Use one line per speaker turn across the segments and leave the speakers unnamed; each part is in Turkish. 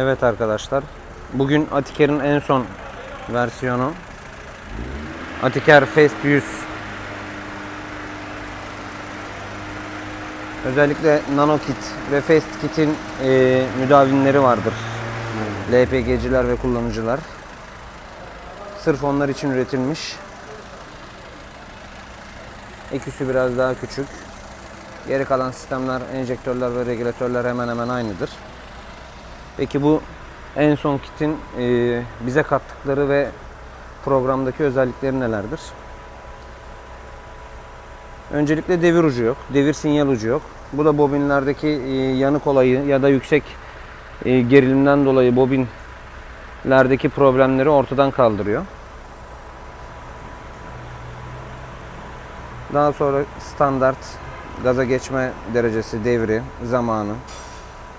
Evet arkadaşlar. Bugün Atiker'in en son versiyonu. Atiker Fast 100. Özellikle Nano Kit ve Fast Kit'in e, müdavimleri vardır. LPG'ciler ve kullanıcılar. Sırf onlar için üretilmiş. Eküsü biraz daha küçük. Geri kalan sistemler, enjektörler ve regülatörler hemen hemen aynıdır. Peki bu en son kitin e, bize kattıkları ve programdaki özellikleri nelerdir? Öncelikle devir ucu yok. Devir sinyal ucu yok. Bu da bobinlerdeki e, yanık olayı ya da yüksek e, gerilimden dolayı bobinlerdeki problemleri ortadan kaldırıyor. Daha sonra standart gaza geçme derecesi, devri, zamanı,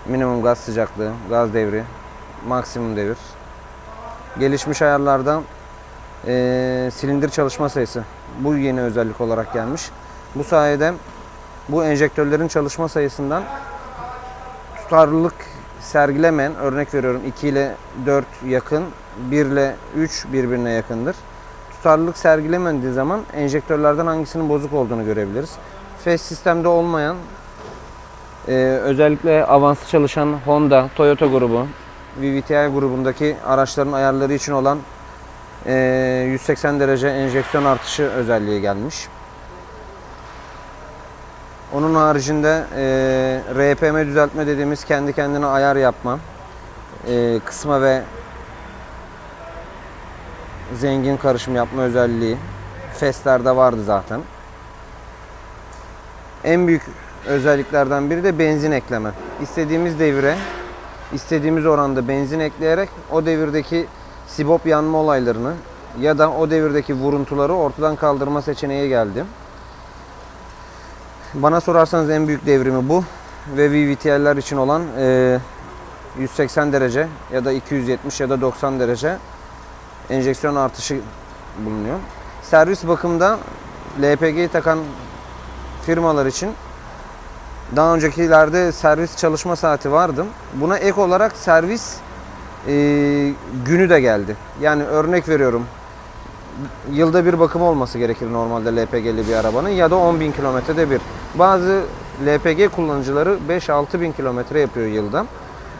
minimum gaz sıcaklığı, gaz devri, maksimum devir. Gelişmiş ayarlarda eee, silindir çalışma sayısı. Bu yeni özellik olarak gelmiş. Bu sayede bu enjektörlerin çalışma sayısından tutarlılık sergilemeyen, örnek veriyorum 2 ile 4 yakın, 1 ile 3 birbirine yakındır. Tutarlılık sergilemediği zaman enjektörlerden hangisinin bozuk olduğunu görebiliriz. FES sistemde olmayan ee, özellikle avanslı çalışan Honda, Toyota grubu, VVTi grubundaki araçların ayarları için olan ee, 180 derece enjeksiyon artışı özelliği gelmiş. Onun haricinde ee, RPM düzeltme dediğimiz kendi kendine ayar yapma, ee, kısma ve zengin karışım yapma özelliği FES'lerde vardı zaten. En büyük özelliklerden biri de benzin ekleme. İstediğimiz devire, istediğimiz oranda benzin ekleyerek o devirdeki sibop yanma olaylarını ya da o devirdeki vuruntuları ortadan kaldırma seçeneği geldi. Bana sorarsanız en büyük devrimi bu ve VVT'ler için olan e, 180 derece ya da 270 ya da 90 derece enjeksiyon artışı bulunuyor. Servis bakımda LPG'yi takan firmalar için daha öncekilerde servis çalışma saati vardı. Buna ek olarak servis e, günü de geldi. Yani örnek veriyorum. Yılda bir bakım olması gerekir normalde LPG'li bir arabanın ya da 10 bin kilometrede bir. Bazı LPG kullanıcıları 5-6 bin kilometre yapıyor yılda.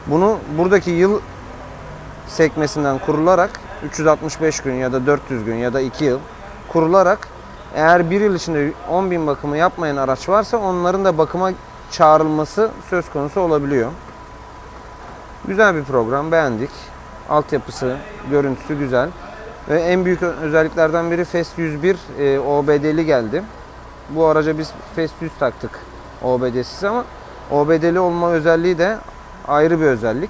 Bunu buradaki yıl sekmesinden kurularak 365 gün ya da 400 gün ya da 2 yıl kurularak eğer bir yıl içinde 10 bin bakımı yapmayan araç varsa onların da bakıma çağrılması söz konusu olabiliyor. Güzel bir program, beğendik. Altyapısı, görüntüsü güzel. Ve en büyük özelliklerden biri Fast 101 e, OBD'li geldi. Bu araca biz Fast 100 taktık OBD'siz ama OBD'li olma özelliği de ayrı bir özellik.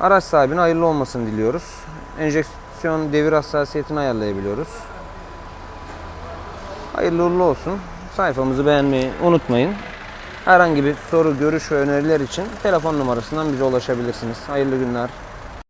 Araç sahibine hayırlı olmasını diliyoruz. Enjeksiyon devir hassasiyetini ayarlayabiliyoruz. Hayırlı uğurlu olsun. Sayfamızı beğenmeyi unutmayın. Herhangi bir soru, görüş ve öneriler için telefon numarasından bize ulaşabilirsiniz. Hayırlı günler.